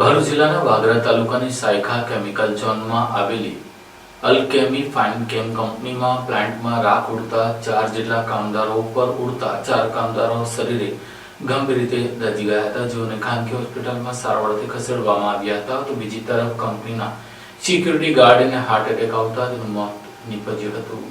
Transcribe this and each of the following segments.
ભરૂચ જિલ્લાના વાગરા તાલુકાની સાયખા કેમિકલ ઝોનમાં આવેલી અલકેમી ફાઇન કેમ કંપનીમાં પ્લાન્ટમાં રાખ ઉડતા ચાર જેટલા કામદારો ઉપર ઉડતા ચાર કામદારો શરીરે ગંભીર રીતે દજી ગયા હતા. જેઓને ખાનગી હોસ્પિટલમાં સારવારથી ખસેડવામાં આવ્યા હતા. તો બીજી તરફ કંપનીના સિક્યુરિટી ગાર્ડને હાર્ટ એટેક આવતા તેનું મોત નીપજ્યું હતું.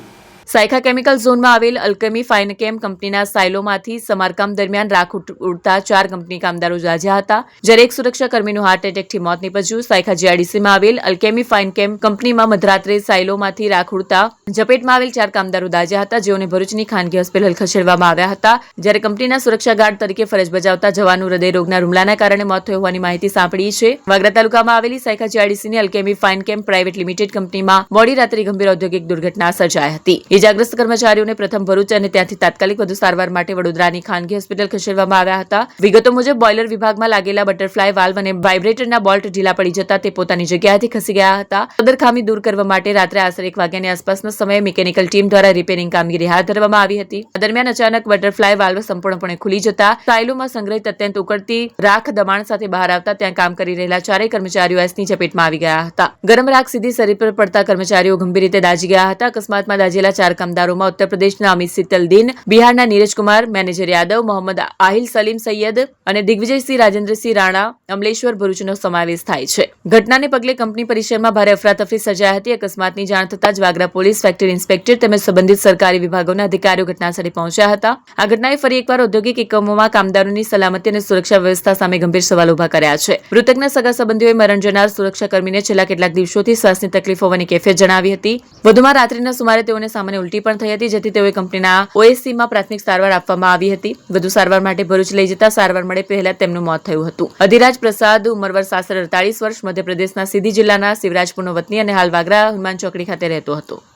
સાયખા કેમિકલ ઝોનમાં આવેલ અલ્કેમી ફાઇનકેમ કંપનીના સાયલોમાંથી સમારકામ દરમિયાન રાખ ઉડ- ઉડતા ચાર કંપની કામદારો જાજ્યા હતા. જ્યારે એક સુરક્ષા કર્મીનું હાર્ટ એટેકથી મોત નીપજ્યું, સાયખા જીઆઈડીસીમાં આવેલ અલ્કેમી ફાઇનકેમ કંપનીમાં મધરાત્રે સાયલોમાંથી રાખ ઉડતા ઝપેટમાં આવેલ ચાર કામદારો દાજ્યા હતા, જેઓને ભરૂચની ખાનગી હોસ્પિટલ ખસેડવામાં આવ્યા હતા. જ્યારે કંપનીના સુરક્ષા ગાર્ડ તરીકે ફરજ બજાવતા જવાનું હૃદય રોગના હુમલાના કારણે મોત થયું હોવાની માહિતી સાંપડી છે. વાગરા તાલુકામાં આવેલી સાયખા જીઆઈડીસીની અલ્કેમી ફાઇનકેમ પ્રાઇવેટ લિમિટેડ કંપનીમાં મોડી રાત્રે ગંભીર ઔદ્યોગિક દુર્ઘટના સર્જાઈ હતી. ઇજાગ્રસ્ત કર્મચારીઓને પ્રથમ ભરૂચ અને ત્યાંથી તાત્કાલિક વધુ સારવાર માટે વડોદરાની ખાનગી હોસ્પિટલ ખસેડવામાં આવ્યા હતા. વિગતો મુજબ, બોઇલર વિભાગમાં લાગેલા બટરફ્લાય વાલ્વ અને વાઇબ્રેટરના બોલ્ટ ઢીલા પડી જતા તે પોતાની જગ્યાએથી ખસી ગયા હતા. સદર ખામી દૂર કરવા માટે રાત્રે આશરે એક વાગ્યાની આસપાસના સમયે મિકેનિકલ ટીમ દ્વારા રિપેરિંગ કામગીરી હાથ ધરવામાં આવી હતી. દરમિયાન અચાનક બટરફ્લાય વાલ્વ સંપૂર્ણપણે ખુલી જતા સાયલોમાં સંગ્રહિત અત્યંત ઉકળતી રાખ દબાણ સાથે બહાર આવતા ત્યાં કામ કરી રહેલા ચારેય કર્મચારીઓ એસની ઝપેટમાં આવી ગયા હતા. ગરમ રાખ સીધી શરીર પર પડતા કર્મચારીઓ ગંભીર રીતે દાઝી ગયા હતા. અકસ્માતમાં દાજેલા ચાર કામદારોમાં ઉત્તર પ્રદેશના અમિત સિત્તલદીન બિહારના નીરજ મેનેજર યાદવ, મોહમ્મદ આહિલ, સલીમ સૈયદ અને દિગ્વિજયસિંહ રાજેન્દ્રસિંહ રાણા, અમલેશ્વર ભરૂચનો સમાવેશ થાય છે. ઘટનાને પગલે કંપની પરિસરમાં ભારે અફરાતફરી સર્જાઈ હતી. અકસ્માતની જાણ થતાં જ વાગરા પોલીસ ફેક્ટરી ઇન્સ્પેક્ટર તેમજ સંબંધિત સરકારી વિભાગોના અધિકારીઓ ઘટનાસ્થળે પહોંચ્યા હતા. આ ઘટનાએ ફરી એકવાર ઔદ્યોગિક એકમોમાં કામદારોની સલામતી અને સુરક્ષા વ્યવસ્થા સામે ગંભીર સવાલ ઊભા કર્યા છે. મૃતકના સગા સંબંધીઓએ મરણ જનાર સુરક્ષાકર્મીને છેલ્લા કેટલાક દિવસોથી શ્વાસની તકલીફ હોવાની કેફિયત જણાવી હતી. વધુમાં રાત્રિના સુમારે તેઓને સામાન્ય ઉલટી પણ થઈ હતી, જેથી તેઓએ કંપનીના ઓએસસીમાં પ્રાથમિક સારવાર આપવામાં આવી હતી. વધુ સારવાર માટે ભરૂચ લઈ જતા સારવાર મળે પહેલા તેમનું મોત થયું હતું. અધિરાજ પ્રસાદ, ઉમરવર સાસર અડતાલીસ વર્ષ, મધ્યપ્રદેશના સીધી જિલ્લાના શિવરાજપુરનો વતની અને હાલ વાગરા હનુમાન ચોકડી ખાતે રહેતો હતો.